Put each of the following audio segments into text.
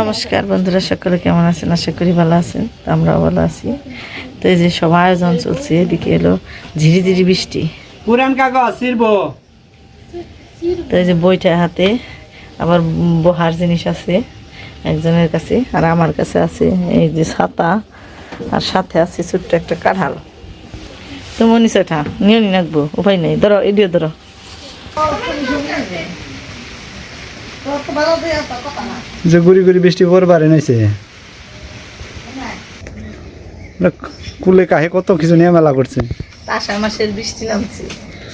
নমস্কার বন্ধুরা সকলে কেমন আছেন? আশা করি ভালো আছেন। তো আমরাও ভালো আছি। তো এই যে সব আয়োজন চলছে এদিকে এলো ঝিরি ঝিরি বৃষ্টি। পুরান কাগজ ছিড়ব। তো এই যে বইটা হাতে আবার বহার জিনিস আছে একজনের কাছে আর আমার কাছে আছে এই যে ছাতা আর সাথে আছে ছোট্ট একটা কাঁঠাল। তো মনি সেটা নিয়ে নি রাখব উপায় নেই। ধরো এডিও ধরো। যে গুড়ি গুড়ি বৃষ্টি পড়বারে নাইছে। কুলে কাহে কত কিছু নিয়ে মেলা করছে। আষাঢ় মাসের বৃষ্টি নামছে।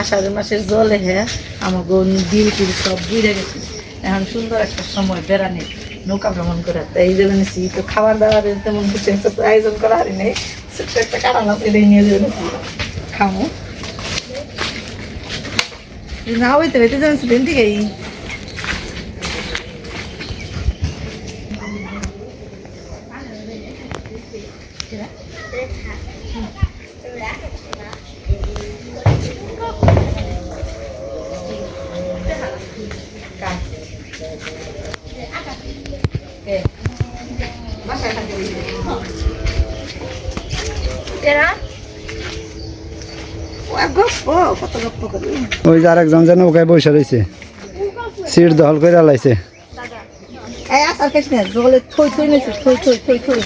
আষাঢ় মাসের জলে হ্যাঁ আমার বিল টিল সব বুঝে গেছে। এখন সুন্দর একটা সময় বেড়ানি নৌকা ভ্রমণ করে এই জন্য নিছি তো খাবার দাবারের তেমন কিছু আয়োজন করা হারি নেই। ছোট্ট একটা কারণ আছে নিয়ে যাবে নিছি খামো। না হইতে হইতে জানিস দিন থেকেই ওই যে আরেকজন যেন নৌকায় বসে রয়েছে। সিট দখল করে লাইছে এই আসার কেস না জলে থই থই নিয়েছিস থই থই থই থই।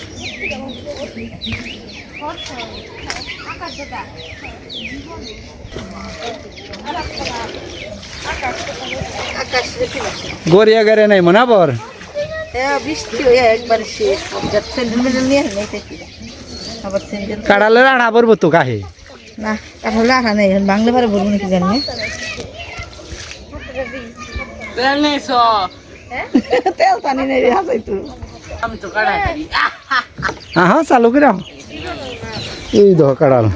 আকাশ দেখি না গড়িয়া গাড়ি নাই মনে আবার কাড়ালে রাড়া পড়ব তো কাহে? না কাঠালে আঠা নেই এখন বাংলা ভাড়া বলব নাকি জানি তেল পানি নেই রে হাসাই তো। হ্যাঁ চালু করে। এই দেখ কাড়াল।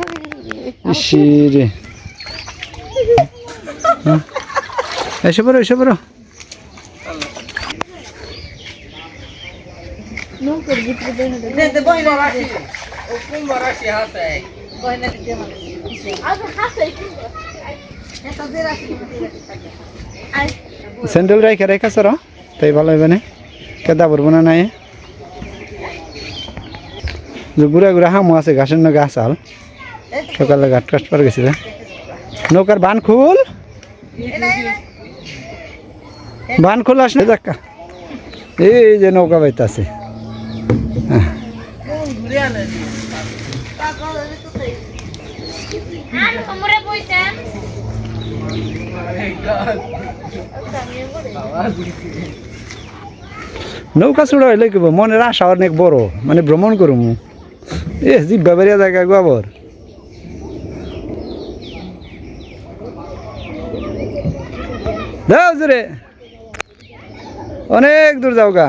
ইসি রে হ্যাঁ। এসে পড়ো এসে পড়ো। দে দে বইনা দে বইনা দিতে মানে এটা দে রাখি স্যান্ডেল রাইখে রেখা সর, তাই ভালো হবে না? কেদা পড়ব না নাই? গুড়া গুড়া হামু আছে, ঘাসের না গাছ আল। সকালে ঘাট কাট পার গেছিল নৌকার বান খুল। বান খুল আসলে দেখা এই যে নৌকা বাইতে আছে নৌকা চূড়া হইলে কিব মনের আশা অনেক বড় মানে ভ্রমণ করুম এ জিব্বা বেরিয়া জায়গা গোবর দাও জোরে অনেক দূর যাও গা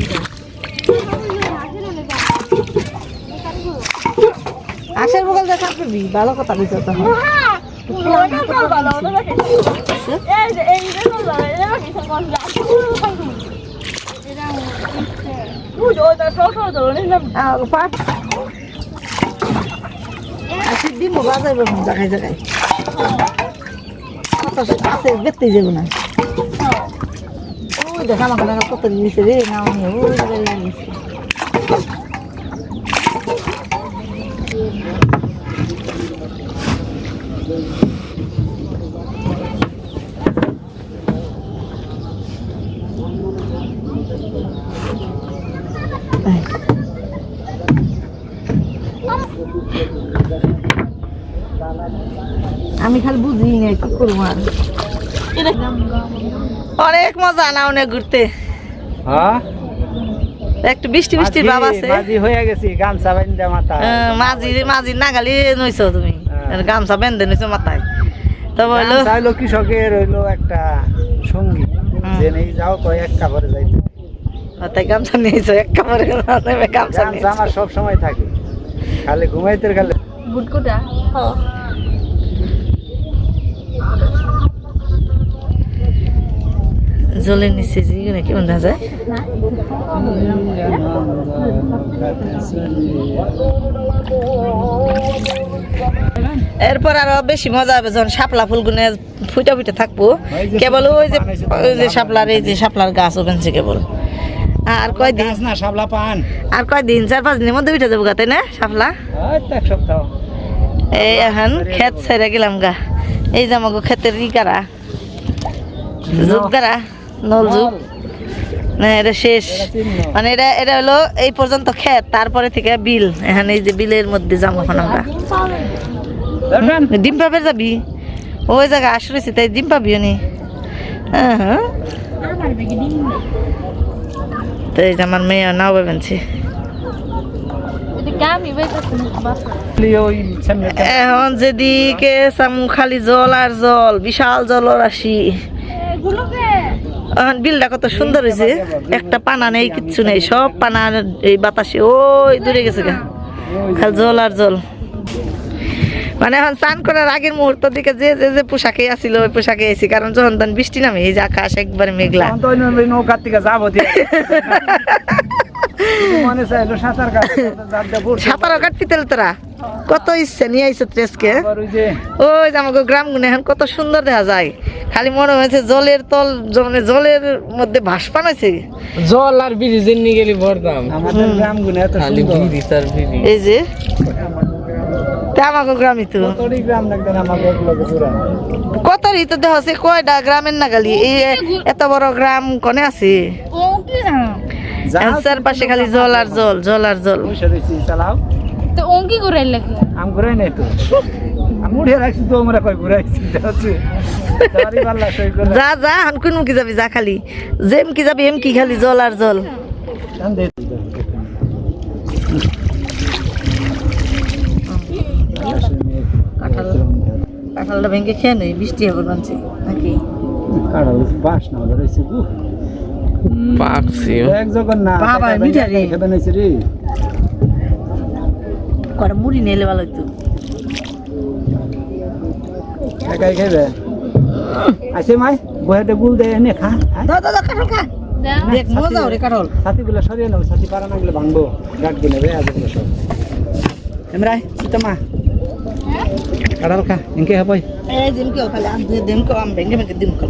আশের বগল দেখা করবি ভালো কথা দিতে তো। দিন বাজার জায়গায় জায়গায় আছে বেতে যাব না। ওই দেখা, আমাকে কত দিয়েছে রে, না জায়গায় গেছি আমি খালি বুঝি না কি করব আর। অনেক মজা না অনেক ঘুরতে। হ্যাঁ? একটু বৃষ্টি বৃষ্টির ভাব আছে। মাঝি হয়ে গেছি গামছা বান্ধা মাথা মাঝি মাঝি নাগালি নইছো তুমি। গামছা বেঁধে নিছে মাথায়। তো বলল চাইলো কৃষকের হইল একটা সঙ্গী। যে নেই যাও তো এক কাপড়ে যাইতে। তাই গামছা নিয়েছো এক কাপড়ে গামছা আমার সব সময় থাকে। খালি ঘুমাইতে খালি বুটকুটা? জলের নিচে যে কেমন দেখা যায়? এরপর আরও বেশি মজা হবে যখন শাপলা ফুলগুনে ফুটা ফুটে থাকব। কেবল ওই যে ওই যে শাপলার এই যে শাপলার গাছ ওখানছে কেবল। আর কয়দিন গাছ না সাবলা পান। আর কয়দিন? চার পাঁচ দিনের মধ্যে উঠে যাব গা তাই না শাপলা? এক সপ্তাহ। এই এখন ক্ষেত ছেড়ে গেলাম গা। এই যে আমাকে ক্ষেতের ই কারা? জুত কারা? নল। যুগ না এটা শেষ। মানে এটা এটা হলো এই পর্যন্ত ক্ষেত তারপরে থেকে বিল। এখন এই যে বিলের মধ্যে যাব এখন আমরা। ডিম পাবে। যাবি? ওই জায়গা আসরেছি তাই ডিম পাবিও নি হ্যাঁ হ্যাঁ। আমার বেগে ডিম? নেই তো এই যে আমার মেয়ে নাও সামনে এখন যেদিকে চামু খালি জল আর জল বিশাল জলরাশি। এগুলোকে এখন বিলটা কত সুন্দর হয়েছে। একটা পানা নেই কিচ্ছু নেই সব পানা এই বাতাসে ওই দূরে গেছে গা। খালি জল আর জল। মানে এখন স্নান করার আগের মুহূর্ত দিকে যে যে যে পোশাকে আসিল ওই পোশাকে এসি কারণ যখন তখন বৃষ্টি নামে এই যে আকাশ একবার মেঘলা। নৌকার থেকে যাব মনে চাইলো সাঁতার কাটতে সাঁতারও কাটবি তেল তোরা? কত ইচ্ছে নিয়ে আইসো ট্রেসকে ওই যে আমাকে গ্রাম গুনে এখন কত সুন্দর দেখা যায়। খালি মনে হয়েছে জলের তল মানে জলের মধ্যে ভাস পানাইছে জল আর ব্রিজের নিয়ে গেলে ভরতাম আমাদের গ্রাম গুনে এত খালি সুন্দর। ব্রিজ আর ব্রিজ এই যে তা আমাকে গ্রামই তো। গ্রাম দেখবেন আমাদের এগুলোকে পুরা। কত ঋতু দেহ আছে কয়টা গ্রামের নাগালি এই এত বড় গ্রাম কনে আছে? যা চারপাশে খালি জল আর জল জল আর জল। চালাও। তো ও কি করে লাগে আম ঘুরাই নাই তো? আমি উঠে রাখছি তো আমরা কই ঘুরাইছি যা যা হান কোন কি যাবি যা খালি। যেম কি যাবি এম কি খালি জল আর জল। দে কাঁঠালটা ভেঙে খেয়ে নেই বৃষ্টি হবে নাকি? কাড়া বাস না রয়েছে গু পাকছে এক যখন না বাবা, মিঠা রে। খেবে নাইছে রে। কটা মুড়ি নিলে ভালো হইতো। একাই খাইবে? আছে মাই বহেতে গুল দে এনে খা। দাও দাও দাও, কাঁঠাল খা। দেখ মজা ওরে কাঁঠাল। ছাতিগুলো সরিয়ে নাও ছাতি পারা না গেলে ভাঙবো। গাঁটবো নেবে আজগুলো সব। এমরাই সীতামা। কাড়াল খা ইনকে হবই। এই দিন কেউ খালি আম দিন কেউ আম ভেঙে ভেঙে দিন কেউ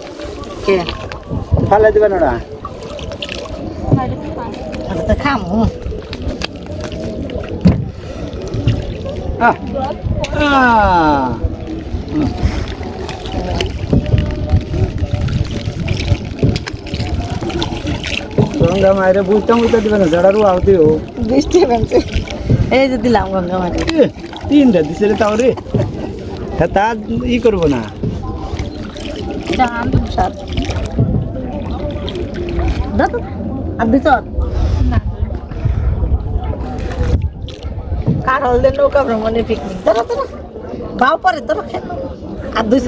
কে? ফালিয়ে দিবেন ওরা। খামু। গঙ্গা মায়ের বুঝতাম বুঝতে দিবে না ঝাড়ারু আওতেও বৃষ্টি বানছে এই যে দিলাম গঙ্গা মাটি তিনটা দিছে রে তাও রে। তা ই করব না। দাও তো আর দিছ কারল দে নৌকা ভ্রমণে পিকনিক ধরো ধরো বাউ পরে ধরো আর দুইশ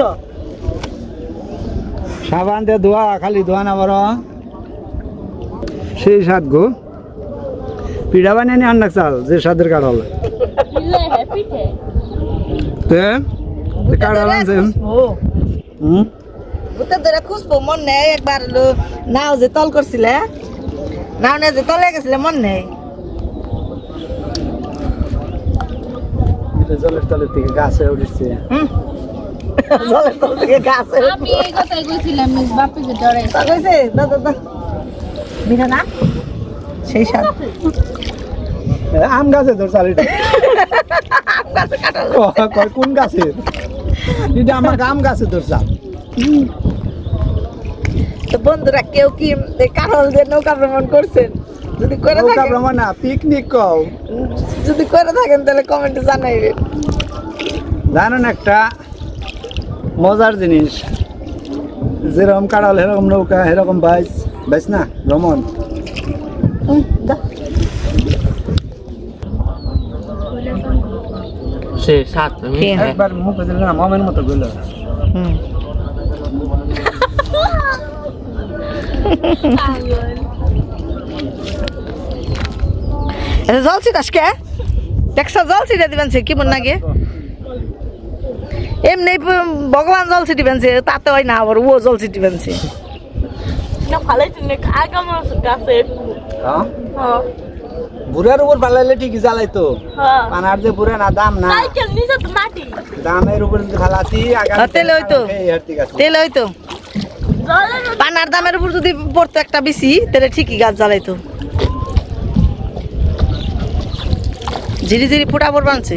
সাবান দিয়ে ধোয়া খালি ধোয়া না বড় সেই সাত গো। পিঠা বানিয়ে নিয়ে আন্নাক চাল যে সাদের কাঠল পিঠে তে? তে কাঠল আনছে ও হুম? বুতে ধরে খুঁজবো মন নেই একবার হলো নাও যে তল করছিলে নাও নে যে তলে গেছিলে মন নেই। জলের তলের থেকে গাছ হয়ে উঠেছে। হুম। জলের তল থেকে গাছ হয়ে আমি এই কথাই কইছিলাম মিস বাপিকে ডরে তা কইছে দাও দাও দাও না? সেই স্বাদ আম গাছে ধর চালিটা কয় কোন গাছে এটা আমার আম গাছে ধর চাল। তো বন্ধুরা কেউ কি কারল দিয়ে নৌকা ভ্রমণ করছেন? যদি করে নৌকা থাকেন ভ্রমণ না পিকনিক কও। যদি করে থাকেন তাহলে কমেন্টে জানাইবেন। জানেন একটা মজার জিনিস? যেরকম কাড়াল এরকম নৌকা এরকম বাইস বাইস না ভ্রমণ। সে সাত। একবার মুখে দিলে না মমের মতো গেল। হুম। এটা জল ছিটাস কে দেখছ জল ছিটা দিবেন সে কেমন লাগে এমনি ভগবান জল ছিটিবেন সে তাতে হয় না আবার ও জল ছিটিবেন সে। না ভালোই তুমি আগাম গাছে হ্যাঁ? হ্যাঁ। বুড়ার উপর পালাইলে ঠিকই জ্বালাইতো হ্যাঁ। পানার যে বুড়া না দাম না। সাইকেল নিচে তো মাটি। দামের উপর ফালাতি আগামী হ্যাঁ, হারতি গাছ তেল হইতো। পানার দামের উপর যদি পড়তো একটা বেশি তাহলে ঠিকই গাছ জ্বালাইতো। ঝিরি ঝিরি ফুটা পর বানছে।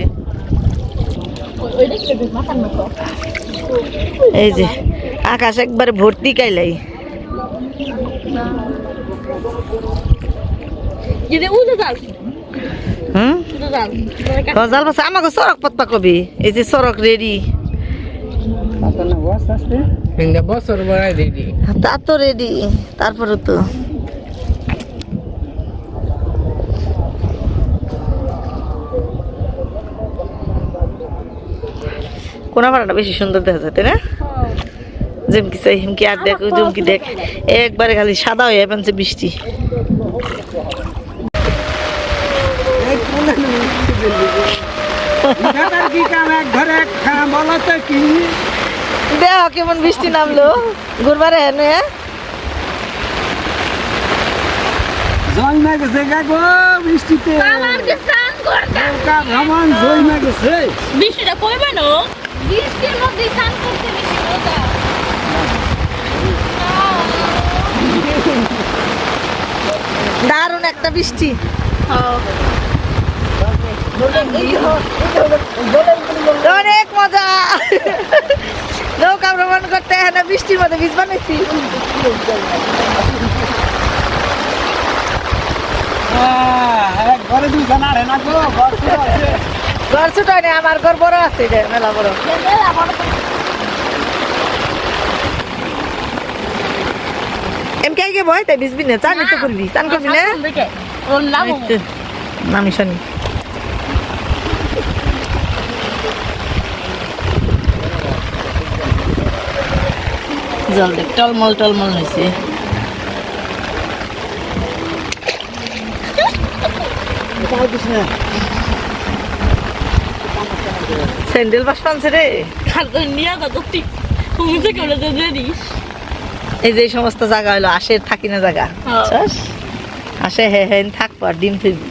এই যে আকাশ একবারে ভর্তি কাইলাই। হুম? গজাল বাসা? আমাকে সড়ক পথপা কবি। এই যে সড়ক রেডি। বছর বাড়াই দিদি তা তো রেডি তারপরে তো। কোনা পাড়াটা বেশি সুন্দর দেখা যায় তাই না? জুমকি চাই হিমকি আর দেখ জুমকি দেখ। একবারে খালি সাদা হয়ে পেনছে বৃষ্টি। কি কাম? এক ঘরে এক খাম বলো তো কি? দেখ কেমন বৃষ্টি নামলো? ঘুরবারে হেনে গেছে গো বৃষ্টিতে। ভ্রমণ জন্মে গেছে। বৃষ্টিটা কইবে না? বৃষ্টির মধ্যে স্নান করতে বেশি মজা। দারুণ একটা বৃষ্টি। অনেক মজা নৌকা ভ্রমণ করতে এখানে বৃষ্টির মধ্যে বীজ বানাইছি ঘরে না গো ঘর ছোট আছে। ঘর ছোট নেই আমার ঘর বড় আছে রে মেলা বড় এম কে কে বয় তাই ভিজবি না চান তো করবি চান করবি না নাম শানি জল দেখ টলমল টলমল হয়েছে। স্যান্ডেল বাস পানছে রে। নিয়ে তুমি তো এই যে সমস্ত জায়গা হলো আশের থাকি না জায়গা। হ্যাঁ। আসে হে হে থাকব আর ডিম ফিরবি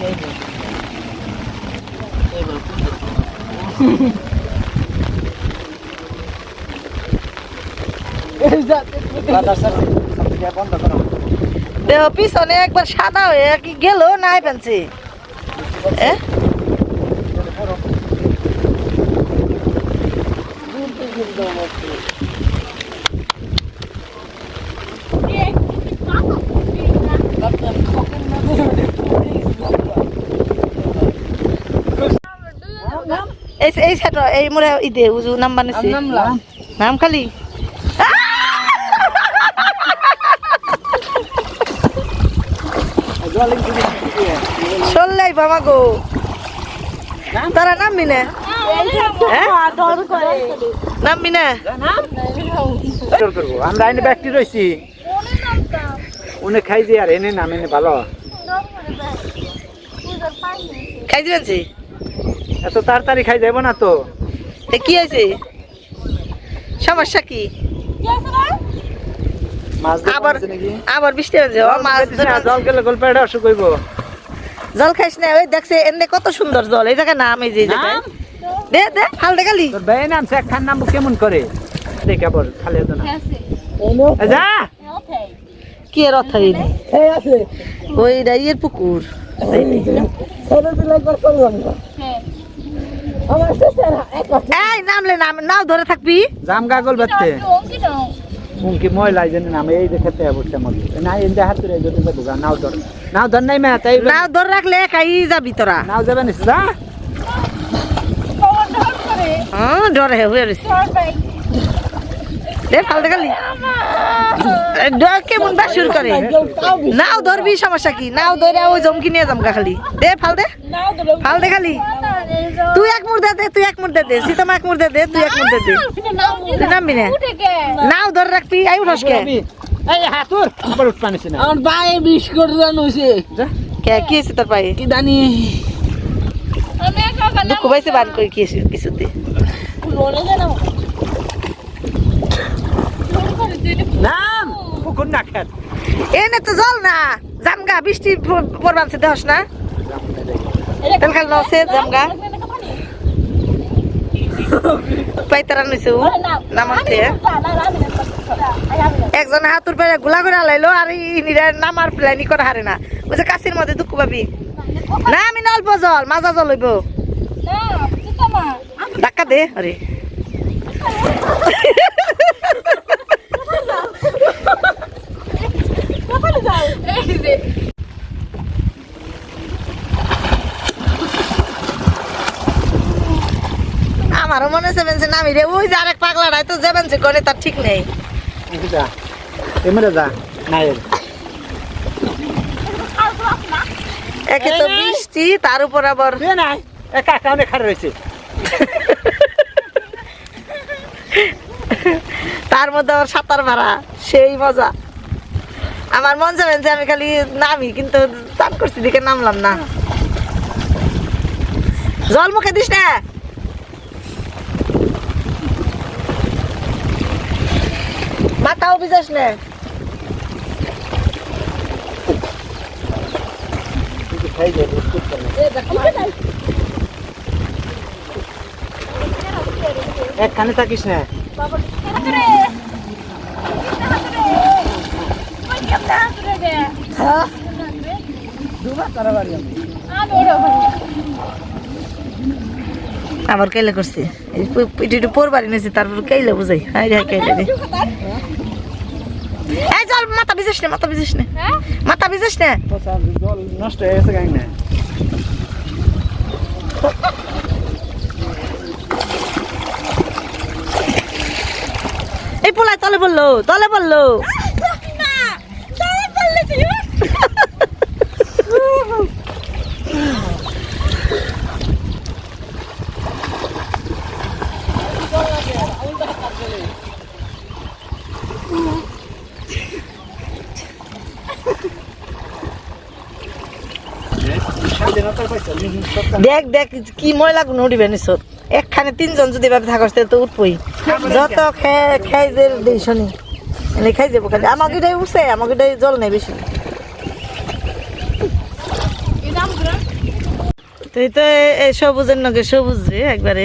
বাজার স্যার, সব থেকে বন্ধ করো। দেহ পিছনে একবার সাদা হয়ে কি গেল? নাই এ? এই এই সেট এই মোরে ইদে উজু নাম বানাইছে। নাম খালি জল একটু বেশি দিয়ে। চললাই বাবা গো। তারা নামবি না? নামবি না। আমরা এনে ব্যক্তি রয়েছি উনি খাই দিয়ে আর এনে নাম এনে ভালো। খাই সে এত তাড়াতাড়ি খাই যাব না তো। কি হয়েছে? সমস্যা কি? আবার আছে নাকি? আবার বৃষ্টি হয়েছে মাছ জল না, জল গেলে গল্প অসুখ হইব। জল খাইস না ওই দেখছে এনে কত সুন্দর জল এই জায়গায় নাম এই যে দে দে ফাল দে খালি। তোর ভাই নাম শেখ খান নাম কেমন করে? দেখে আবার খালি হতো না। যা! কে রথাই ওই পুকুর। হ্যাঁ এই নামলে নাম নাও ধরে থাকবি। জাম গাগল নাও উনকি ময়লা জেনে নামে এই দেখে তে বসে মগে না এই হাত ধরে যদি বুগা নাও ধর। নাও ধর নাই মে তাই নাও ধর রাখলে খাই যাবি তোরা। নাও যাবে নিস যা কমর ধর করে। হ্যাঁ ডরে হে হয়ে ফালতে খালি। ডর কেমন বা শুরু করে? নাও ধরবি সমস্যা কি? নাও ধরে ওই জমকি নিয়ে যাম গা খালি। দে ফাল দে। ফাল দে খালি। তুই এক মুর্দে দে তুই এক মুর্দে দে সীতামা এক মুর্দে দে তুই এক মুর্দে দে নাও তুই নামবি না? নাও ধরে রাখবি আই উঠস কে? এই হাতুর বড় উঠ পানিস না। আমার পায়ে বিষ করে জানো হয়েছে কে তোর পায়ে কি জানি। দুঃখ পাইছে বান করে কি আছে কিছু দে বলে নাও নাম। পুকুর না খেত। এনে তো জল না। জামগা বৃষ্টি পড়বানছে দেহস না। তেল খাল নছে জামগা। পাইতারা নামাতে একজন হাতুর পেরে গুলা করে আলাইলো আর ইনিরা নামার প্ল্যানি করে হারে না। বুঝে কাশির মধ্যে দুঃখ পাবি। না আমি না অল্প জল মাজা জল হইব। ধাক্কা দে আরে। আমারও মনে হচ্ছে বেঞ্চে নামি রে। ওই যে আরেক পাগলা নাই তো যে বেঞ্চে করে তার ঠিক নেই। যা যা একে তো বৃষ্টি তার উপর আবার এ নাই একা কাউনে খাড়ে রয়েছে। তার মধ্যে আবার সাঁতার মারা। সেই মজা। আমার মন যাবেন যে আমি খালি নামি কিন্তু চান করছি দিকে নামলাম না। জল মুখে দিস না। মাথাও ভিজাস না। এক কানে থাকিস না। আবার কেলে করছি? এই পু- পিঠে একটু পরবারি নিয়েছি তারপর কেলে বুঝাই? হাই রে কেলে রে? এই জল মাথা ভিজাস না মাথা ভিজাস না। মাথা ভিজাস না জল নষ্ট হয়ে গেছে গাই না। এই পোলায় তলে বলল তলে বলল স্বাধীনতা পাইছে দেখ দেখ, কি ময়লা গুণ উঠিবে নিছত একখানে তিনজন যদি ভাবে থাকস তো উঠবই। যত খাই যে শনি। এনে খাই যাব খালি। আমাকে এটাই উঠছে, আমাকে এটাই জল নেই বেশি। তো তো এই সবুজের নগে সবুজ রে একবারে।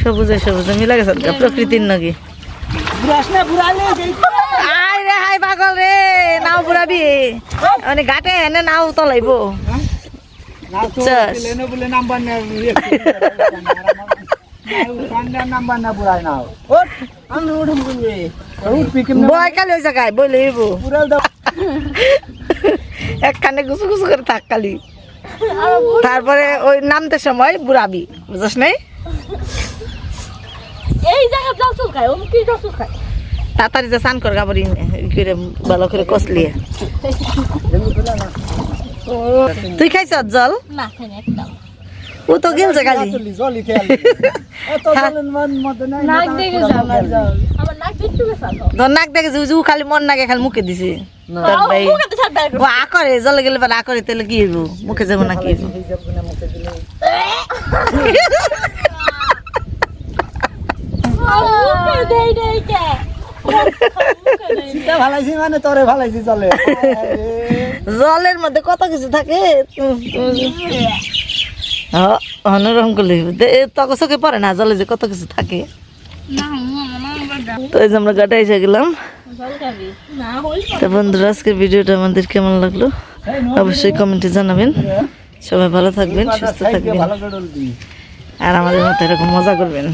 সবুজে সবুজে মিলা গেছে প্রকৃতির নগে। আয় রে হাই পাগল রে, নাও বুড়াবি। মানে ঘাটে এনে নাও তলাইবো। একখানে গুছু গুছু করে থাক কালি তারপরে ওই নামতে সময় বুড়াবি বুঝাস নাই এই জায়গা জল কি জল তাড়াতাড়ি যে স্নান কর গাবরি করে ভালো করে কষলিয়ে তুই খাইছ জল? না একদম। ও তো গেলছে এত জলের মন মত নাই নাক দেখে আমার জল। আমার নাক দেখতে গেছে তোর নাক দেখে জু খালি মন নাকে খালি মুখে দিছে। তোর ভাই মুখে তো ছাড় ও আ করে জলে গেলে পরে আ করে তাহলে কি হইব? মুখে যাব না কি হইব? মুখে দেই ভালাইছি মানে তোরে ভালাইছি চলে জলের মধ্যে কত কিছু থাকে? অন্যরকম করলে তক চোখে পড়ে না জলে যে কত কিছু থাকে? তো এই যে আমরা গাটা এসে গেলাম। তো বন্ধুরা আজকের ভিডিওটা আমাদের কেমন লাগল? অবশ্যই কমেন্টে জানাবেন। সবাই ভালো থাকবেন সুস্থ থাকবেন। ভালো করে দিই আর আমাদের মতো এরকম মজা করবেন।